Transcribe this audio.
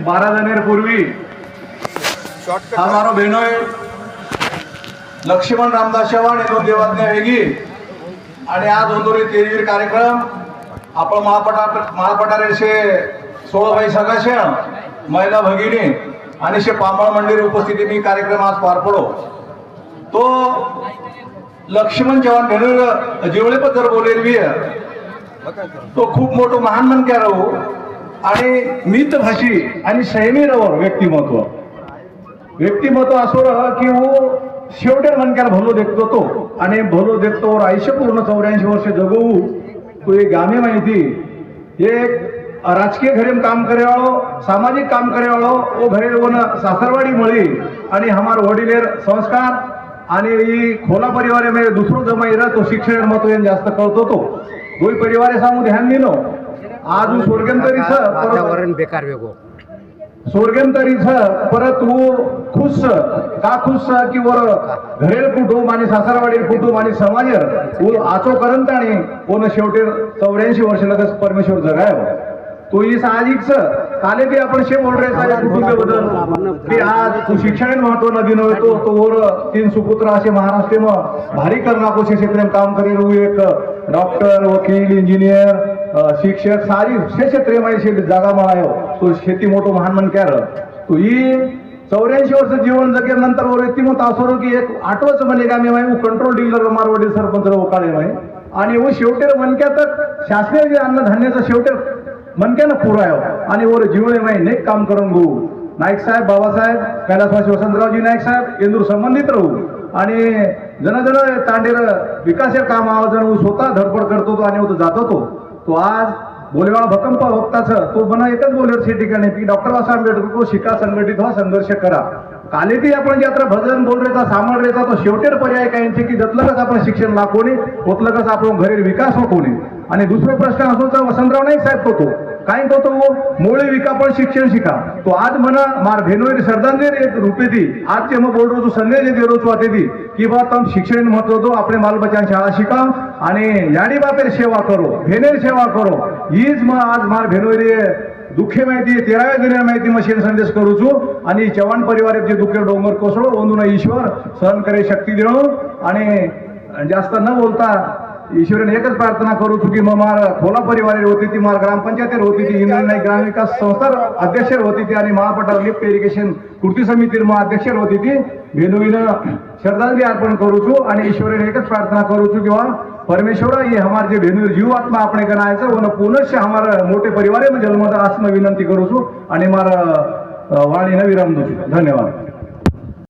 बारा जनेर पूर्वी हा मारो बहनोय लक्ष्मण रामदास चव्हाण येतो देवाज्ञा वेगळी आणि आज होतो तेरवीर कार्यक्रम. आपण महापटा महापटारे शे सोळाबाई सगाशे महिला भगिनी आणि शे पांबळ मंदिर उपस्थितीने कार्यक्रम आज पार पडो. तो लक्ष्मण चव्हाण भेनूर जिवळे पण जर बोलेल. तो खूप मोठं महान मनक्या राहू? आणि मितभाषी आणि संयमी राहो व्यक्तिमत्व. व्यक्तिमत्व असो रहा की वो शेवटे मनक्याला भलो देखतो तो. आणि भलो देखतो और आयुष्य पूर्ण चौऱ्याऐंशी वर्ष जगवू तो एक गाणे माहिती. एक राजकीय घरेम काम करे वाळो सामाजिक काम करे वाळो ओ घरे वन सासरवाडी मळी आणि हमार वडिलेर संस्कार. आणि खोला परिवार दुसरं दुसरो जमाई तो शिक्षण महत्त्व यांनी जास्त कळतो तो. दोन परिवारे सांगू ध्यान दिलो. आज स्वर्गंतरीच परत वातावरण बेकार वेगो स्वर्गंतरीच परत तू खुश का खुश की वर घरेल कुटुंब आणि सासरवाडील कुटुंब आणि समाज तू आचो करंत आणि कोण शेवटी चौऱ्याऐंशी वर्ष लगेच परमेश्वर जगाय तो ही साहजिकच. काले बी आपण शे बोल रे की आज शिक्षण महत्त्व न दिनो तो तो तीन सुपुत्र असे महाराष्ट्र में भारी करना कोशिश क्षेत्र में काम करी रहू। एक डॉक्टर वकील इंजिनियर शिक्षक सारी से क्षेत्र में जागा मळायो हो। तो शेती मोठो महान मन क्या तो ही चौऱ्याऐंशी वर्ष जीवन जगे नंतर वो व्यक्तिमत्व असो की एक आठवच म्हणे का मी माहिती कंट्रोल डीलर मारवाडी सरपंच ओकाळे माही आणि वो शेवटेर मनक्यात शासकीय जे अन्नधान्याचं शेवटेर मनक्यानं पुरायो हो. आणि वर जीवळे माही नेक काम करून घेऊ. नाईक साहेब बाबासाहेब कैलासवासी वसंतरावजी नाईक साहेब इंदूर संबंधित राहू. आणि जनजन तांडेर विकास काम आवाजन स्वतः धडपड करतो तो आणि तो जातो तो. तो आज बोलेवाळा भकंप भक्ताचं तो बना एकच बोलेवर ठिकाणी की डॉक्टर बाबासाहेब आंबेडकर शिका संघटित व्हा संघर्ष करा. कालेती आपण जे आता भजन बोल रेचा सामळ रेचा तो शेवटेर पर्याय कायचे की जतलंच आपण शिक्षण लाखोनी ओतलंच आपण घरी विकास हो कोणी आणि दुसरा प्रश्न असो तर वसंतराव नाईक साहेब होतो. काय करतो मोळे विका पण शिक्षण शिका. तो आज म्हणा मार भेनोर श्रद्धांजली रूपे दी. आज ते मग बोल तू संदेश दे रोज वाटे दी. की बा तम शिक्षण महत्त्व दो आपले बालबच्चां शाळा शिका. आणि याडी बापेर सेवा करो भेनेर सेवा करो. हीच मग आज मार भेनोरी दुःखे माहिती तेराव्या दिना माहिती मशीन संदेश करूचो आणि चव्हाण परिवाराचे दुःखे डोंगर कोसळो ओंदुना ईश्वर सहन करे शक्ती देणो आणि जास्त न बोलता ईश्वरने एकच प्रार्थना करू चुकी मग मार खोला परिवार होती ती मार ग्रामपंचायत होती ती इंद्र नाईक ग्रामविकास संस्था अध्यक्ष होती ती आणि महापटार लिफ्ट इरिगेशन कृती समिती मग अध्यक्ष होती ती. भेनुईनं श्रद्धांजली अर्पण करूचो आणि ईश्वरने एकच प्रार्थना करू किंवा परमेश्वर ये हमार जे भेनु जीव आत्मा આપણે ગણાય वन पुनश्च हमार मोठे परिवार जन्मदा आत्म विनंती करू છું અને મારા વાણીને વિરામ દઉં છું ધન્યવાદ